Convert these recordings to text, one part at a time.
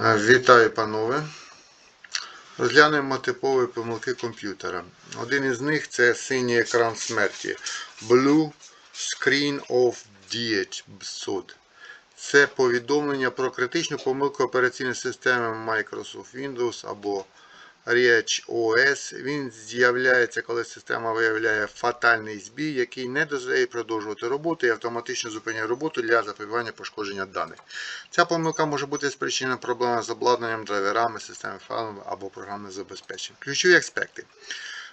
Вітаю, панове. Розглянемо типові помилки комп'ютера. Один із них це синій екран смерті. Blue Screen of Death. BSOD. Це повідомлення про критичну помилку операційної системи Microsoft Windows або Reach OS. Він з'являється, коли система виявляє фатальний збій, який не дозволяє продовжувати роботу і автоматично зупиняє роботу для запобігання пошкодження даних. Ця помилка може бути спричинена проблемами з обладнанням, драйверами, системи файлами або програмним забезпеченням. Ключові аспекти.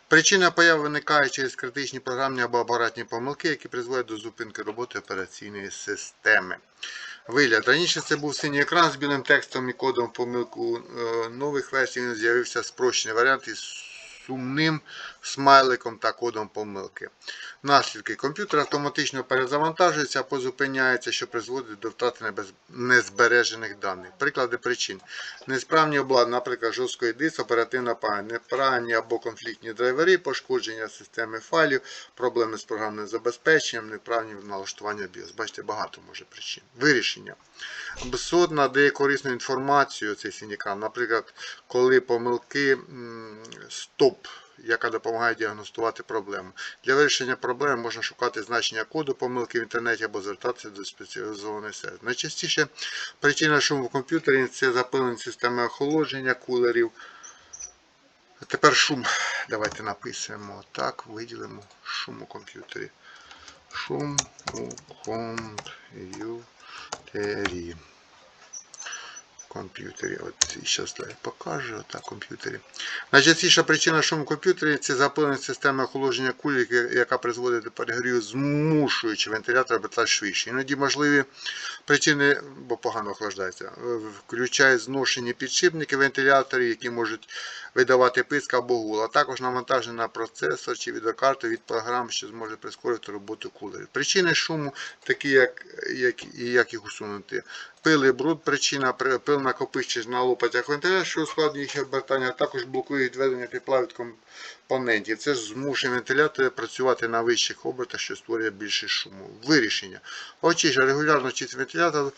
Причина появи виникає через критичні програмні або апаратні помилки, які призводять до зупинки роботи операційної системи. Вигляд. Раніше це був синій екран з білим текстом і кодом помилку е, нових версій. Він з'явився спрощений варіант із сумним смайликом та кодом помилки. Наслідки. Комп'ютер автоматично перезавантажується або зупиняється, що призводить до втрати незбережених даних. Приклади причин. Несправні обладнання, наприклад, жорсткої диск, оперативна пам'ять, неправильні або конфліктні драйвери, пошкодження системи файлів, проблеми з програмним забезпеченням, неправильні налаштування BIOS. Бачите, багато може причин. Вирішення. BSOD надає корисну інформацію, цей синікан, наприклад, коли помилки стоп, яка допомагає діагностувати проблему. Для вирішення проблеми можна шукати значення коду помилки в інтернеті або звертатися до спеціалізованої сервісу. Найчастіше причина шуму в комп'ютері це запилення системи охолодження кулерів. Тепер шум. Давайте напишемо так, виділимо шум у комп'ютері. Шум у комп'ютері. Комп'ютері. От зараз покажу так, комп'ютері. Найчастіша причина шуму комп'ютері це запилення системи охолодження кулі, яка призводить до перегріву, змушуючи вентилятор працювати швидше. Іноді можливі причини, бо погано охлаждається, включають зношені підшипники вентиляторів, які можуть видавати писк або гул, а також навантаження на процесор чи відеокарту від програм, що зможе прискорити роботу кулерів. Причини шуму, такі як, як як їх усунути. Пил і бруд, причина при- пил накопичується на лопатях вентиля, що ускладнює їх обертання, а також блокує відведення тепла від компонентів. Це змушує вентилятори працювати на вищих обертах, що створює більше шуму. Вирішення. Очища регулярно чистить вентилятор,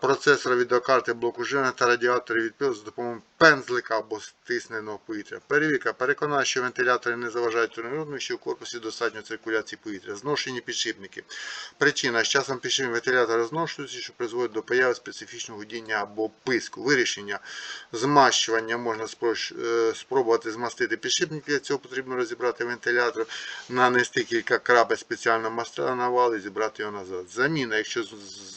процесора відеокарти, блоку живлення та радіатори від пилу за допомогою пензлика або стисненого повітря. Перевірка. Переконає, що вентилятори не заважають один що в корпусі достатньо циркуляції повітря. Зношені підшипники. Причина. З часом підшипники вентилятора зношуються, що призводить до появи специфічного гудіння або писку. Вирішення. Змащування можна е, спробувати змастити підшипники. Для цього потрібно розібрати вентилятор, нанести кілька крапель спеціального вал і зібрати його назад. Заміна. Якщо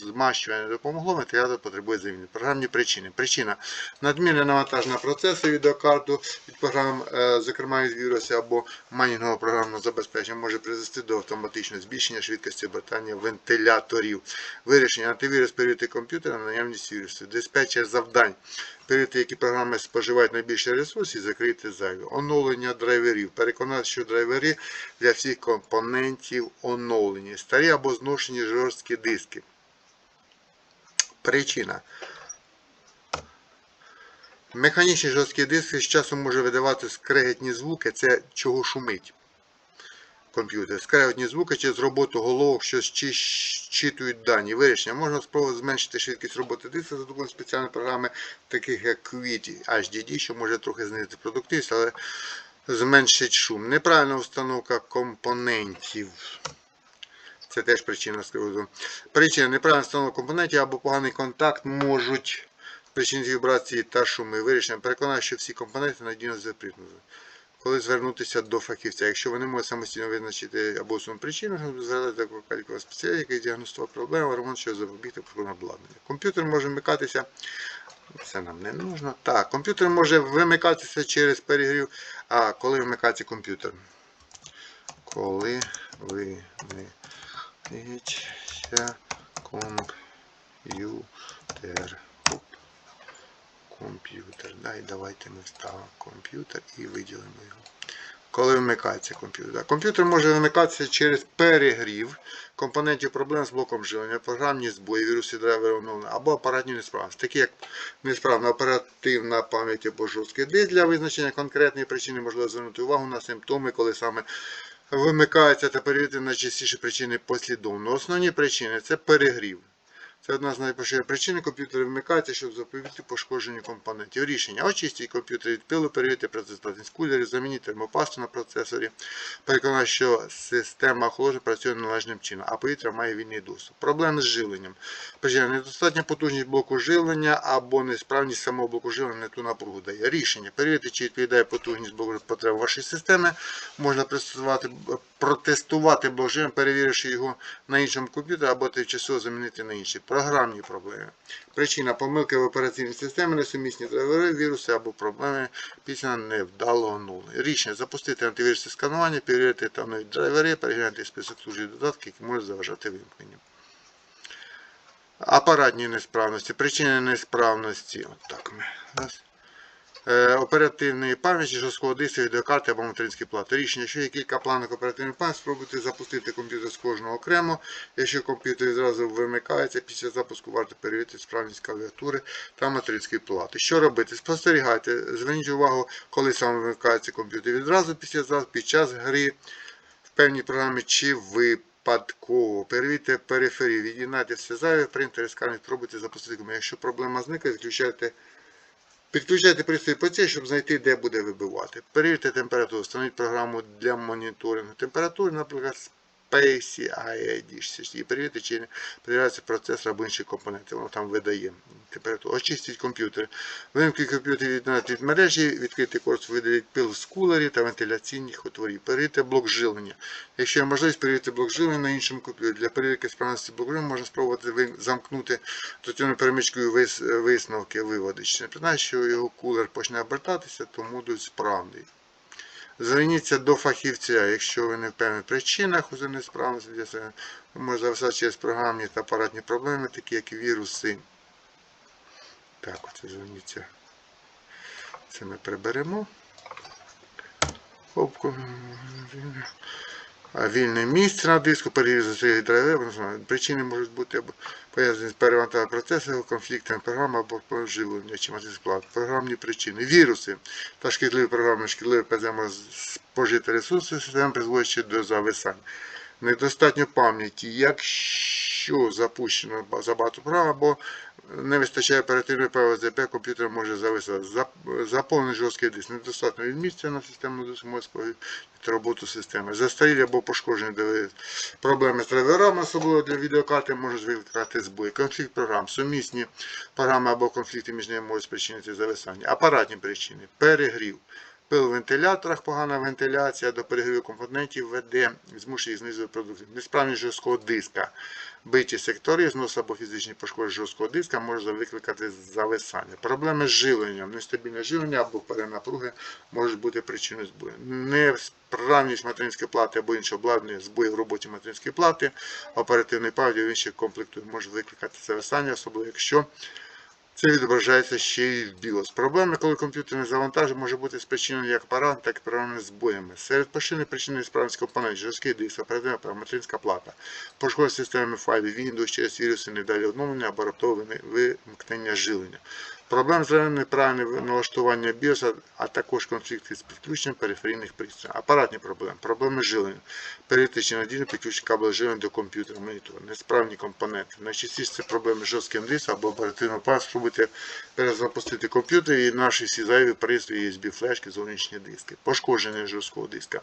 змащування допомогло, вентилятор потребує заміни. Програмні причини. Причина. Надмірне навантаження процесу відеокарту від програм, е, зокрема із вірусу або майнінгового програмного забезпечення, може призвести до автоматичного збільшення швидкості обертання вентиляторів. Вирішення антивірус перевірити комп'ютер на наявність вірусів. Диспетчер завдань. Перевірити, які програми споживають найбільше ресурсів закрити зайві. Оновлення драйверів. Переконати, що драйвери для всіх компонентів оновлені. Старі або зношені жорсткі диски. Причина. Механічні жорсткі диски з часом може видавати скрегетні звуки, це чого шумить комп'ютер. Скрегетні звуки через роботу головок, що щи- щитують дані. Вирішення. Можна спробувати зменшити швидкість роботи диска за допомогою спеціальної програми, таких як Qt HDD, що може трохи знизити продуктивність, але зменшить шум. Неправильна установка компонентів. Це теж причина скриводу. Причина неправильна установка компонентів або поганий контакт можуть спричинити вібрації та шуми. Вирішення переконати, що всі компоненти надійно запрятані. Коли звернутися до фахівця, якщо ви не можете самостійно визначити або усунути причину, до кваліфікованого спеціаліста, який діагностував проблему, ремонт, що запобігти проблемам обладнання. Комп'ютер може вмикатися. Це нам не нужно. Так, комп'ютер може вимикатися через перегрів. А коли вмикається комп'ютер? Коли вимикається комп'ютер. Комп'ютер. Да, і давайте ми вставимо комп'ютер і виділимо його. Коли вмикається комп'ютер. Комп'ютер може вимикатися через перегрів компонентів проблем з блоком живлення, програмні збої, віруси драйвери оновлення або апаратні несправності, такі як несправна оперативна пам'ять або жорсткий диск. Для визначення конкретної причини можливо звернути увагу на симптоми, коли саме вимикається та перевірити найчастіші причини послідовно. Основні причини це перегрів. Це одна з найпоширених причин. Комп'ютер вмикається, щоб запобігти пошкодженню компонентів. Рішення. Очистіть комп'ютер від пилу, перевірте працездатність кулерів, замініть термопасту на процесорі. Переконати, що система охолодження працює належним чином, а повітря має вільний доступ. Проблеми з живленням. Причина недостатня потужність блоку живлення або несправність самого блоку живлення не ту напругу дає. Рішення. Перевірте, чи відповідає потужність блоку потреб вашої системи. Можна пристосувати, протестувати блок живлення, перевіривши його на іншому комп'ютері або тимчасово замінити на інший. Програмні проблеми. Причина помилки в операційній системі, несумісні драйвери, віруси або проблеми після невдалого оновлення. Рішення запустити антивірусне сканування, перевірити там нові драйвери, переглянути список служб додатків, які можуть заважати вимкненню. Апаратні несправності, причини несправності. От ми. Е, оперативної пам'яті, жорсткого диска, відеокарти або материнської плати. Рішення, що є кілька планок оперативної пам'яті, спробуйте запустити комп'ютер з кожного окремо. Якщо комп'ютер відразу вимикається, після запуску варто перевірити справність клавіатури та материнської плати. Що робити? Спостерігайте, зверніть увагу, коли саме вимикається комп'ютер відразу після запуску, під час гри в певній програмі чи випадково. Перевірте периферію, від'єднайте все зайве, принтер, сканер, спробуйте запустити. Якщо проблема зникає, відключайте Підключайте пристрій PC, щоб знайти, де буде вибивати. Перевірте температуру, встановіть програму для моніторингу температури, наприклад, IID. І перевірте, чи перевіряється процесор або інші компоненти. Воно там видає температуру. Очистіть комп'ютер. Вимкніть комп'ютер від, від мережі, відкрити курс, видаліть пил з кулерів та вентиляційних отворів. Перевірте блок живлення. Якщо є можливість перевірити блок живлення на іншому комп'ютері. Для перевірки справності блок живлення можна спробувати замкнути дотяною перемичкою вис- висновки виводи. Чи не що його кулер почне обертатися, то модуль справний. Зверніться до фахівця, якщо ви не в причинах у несправності, може за все через програмні та апаратні проблеми, такі як віруси. Так, оце зверніться. Це ми приберемо. Опку. Вільне місце на диску, перевірити цих драйверів. Причини можуть бути або пов'язані з перевантаженням процесу, конфліктами програми або поживлення чи склад. Програмні причини. Віруси та шкідливі програми, шкідливі ПЗ спожити ресурси системи, призводячи до зависань. Недостатньо пам'яті, якщо запущено забагато програм або не вистачає оперативної ПВЗП, комп'ютер може зависати. Зап- Заповнений жорсткий диск, недостатньо відмістя на систему може сповільнити роботу системи. Застарілі або пошкоджені ДВС. Проблеми з драйверами, особливо для відеокарти, можуть викликати збої. Конфлікт програм, сумісні програми або конфлікти між ними можуть спричинити зависання. Апаратні причини, перегрів. Пил в вентиляторах, погана вентиляція до перегріву компонентів веде, змушує знизити продукцію. Несправність жорсткого диска. Биті сектори, знос або фізичні пошкодження жорсткого диска може викликати зависання. Проблеми з живленням, нестабільне живлення або перенапруги можуть бути причиною збою. Несправність материнської плати або іншого обладнання, збої в роботі материнської плати, оперативної пам'яті в інших комплектує може викликати зависання, особливо якщо це відображається ще й в BIOS. Проблеми, коли комп'ютер не завантажує, може бути спричинені як паран, так і програмними збоями. Серед поширених причин несправності компонент, жорсткий диск, оперативна пам'ять, материнська плата, пошкодження системи файлів, Windows через віруси, недалі оновлення або раптове вимкнення живлення. Проблем з неправильним налаштування BIOS, а також конфлікти з підключенням периферійних пристроїв. Апаратні проблеми, проблеми з живленням, перевірте чи надійно підключення кабеля живлення до комп'ютера, монітора, несправні компоненти. Найчастіше це проблеми з жорстким диском або оперативною пам'ять. Спробуйте перезапустити комп'ютер і наші всі зайві пристрої, USB флешки, зовнішні диски, пошкодження жорсткого диска.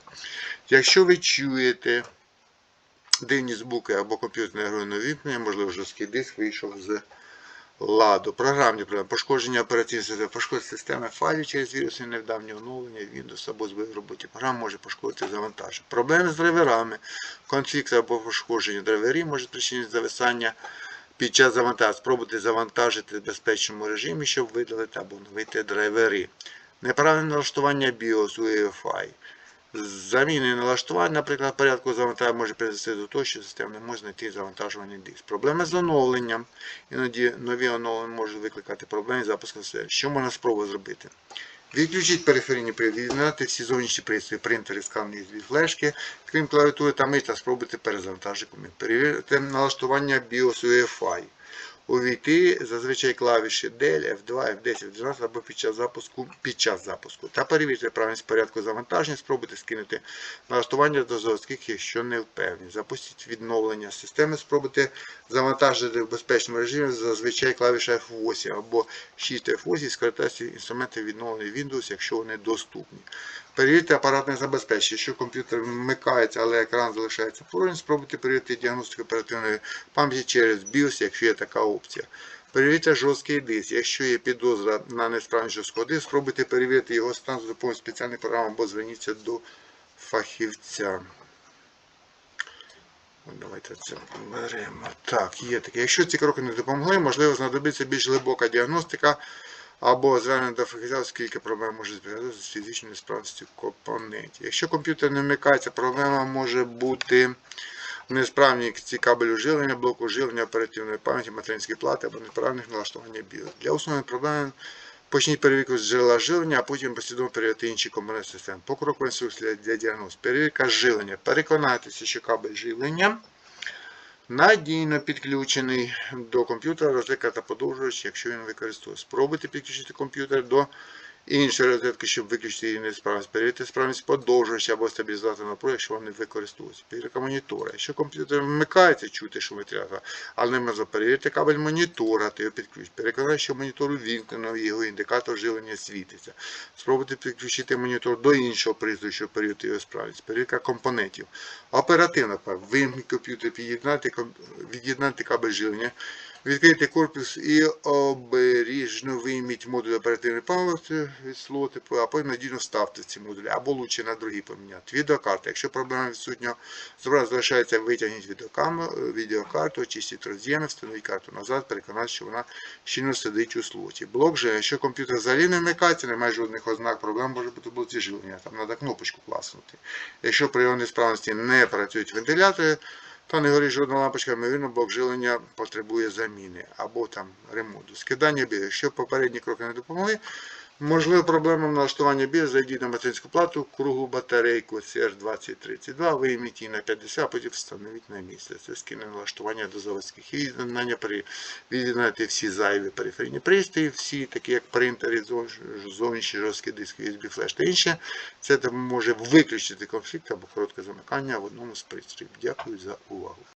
Якщо ви чуєте дивні звуки або комп'ютерне героїне вімкнення, можливо, жорсткий диск вийшов з ладу. Програмні проблеми, пошкодження операційної системи, пошкодження системи файлів через віруси невдавнє оновлення, Windows або збої в роботі програм може пошкодити завантаження. Проблеми з драйверами, конфлікт або пошкодження драйверів може спричинити зависання під час завантаження. Спробуйте завантажити в безпечному режимі, щоб видалити або оновити драйвери. Неправильне налаштування BIOS UEFI. Заміни налаштування, наприклад, порядку завантаження може призвести до того, що система не може знайти завантажуваний диск. Проблеми з оновленням. Іноді нові оновлення можуть викликати проблеми з запуском системи. Що можна спробувати зробити? Відключіть периферійні приводи, всі зовнішні пристрої, принтери, сканери від флешки, крім клавіатури та мита, спробуйте перезавантажити комп'ютер. Перевірте налаштування BIOS UEFI. Увійти зазвичай клавіші Del, F2, F10, F12 або під час запуску, під час запуску. Та перевірте правильність порядку завантаження, спробуйте скинути налаштування до заводських, якщо не впевнені. Запустіть відновлення системи, спробуйте завантажити в безпечному режимі зазвичай клавіша F8 або 6 F8 скористайтеся інструменти відновлення Windows, якщо вони доступні. Перевірте апаратне забезпечення. Якщо комп'ютер вмикається, але екран залишається поруч, спробуйте перевірити діагностику оперативної пам'яті через BIOS, якщо є така опція. Перевірте жорсткий диск. Якщо є підозра на несправність жорсткого диску, спробуйте перевірити його стан за допомогою спеціальних програм або зверніться до фахівця. Давайте це беремо. Так, є таке. Якщо ці кроки не допомогли, можливо, знадобиться більш глибока діагностика або звернення до фахівця, оскільки проблема може збігатися з фізичною несправністю компонентів. Якщо комп'ютер не вмикається, проблема може бути в несправності кабелю живлення, блоку живлення оперативної пам'яті, материнської плати або неправильних налаштування BIOS. Для усунення проблем почніть перевірку з джерела живлення, а потім послідовно перевіряти інші компоненти системи. Покрокова інструкція для діагностики. Перевірка живлення. Переконайтеся, що кабель живлення надійно підключений до комп'ютера, розвикати подовжувач, якщо він використовує. Спробуйте підключити комп'ютер до іншої розетки, щоб виключити її несправність. Перевірте справність подовжувача або стабілізатор напруги, якщо вони використовуються. Перевірка монітора. Якщо комп'ютер вмикається, чути, що витрата, але не можна перевірити кабель монітора та його підключити. Переконайте, що монітор увімкнено, його індикатор живлення світиться. Спробуйте підключити монітор до іншого пристрою, щоб перевірити його справність. Перевірка компонентів. Оперативно. Вимкніть комп'ютер, від'єднати кабель живлення. Відкрийте корпус і обережно вийміть модуль оперативної пам'яті від слоту, типу, а потім надійно вставте ці модулі, або лучше на другі поміняти. Відеокарта. Якщо проблема відсутня, зображення залишається, витягніть відеокарту, очистіть роз'єми, встановіть карту назад, переконати, що вона щільно сидить у слоті. Блок же, якщо комп'ютер взагалі не вмикається, немає жодних ознак проблем, може бути блоці живлення. Там треба кнопочку класнути. Якщо при його несправності не працюють вентилятори, та не горить жодна лампочка, ймовірно, блок живлення потребує заміни або там ремонту. Скидання біль. Якщо попередні кроки не допомогли, можливо проблема в налаштуванні біль, зайдіть на материнську плату, круглу батарейку CR2032, вийміть її на 50, а потім встановіть на місце. Це скине налаштування до заводських. Від'єднання від'єднати всі зайві периферійні пристрої, всі, такі як принтери, зовнішні- жорсткі диски, USB флеш та інше. Це допоможе виключити конфлікт або коротке замикання в одному з пристроїв. Дякую за увагу.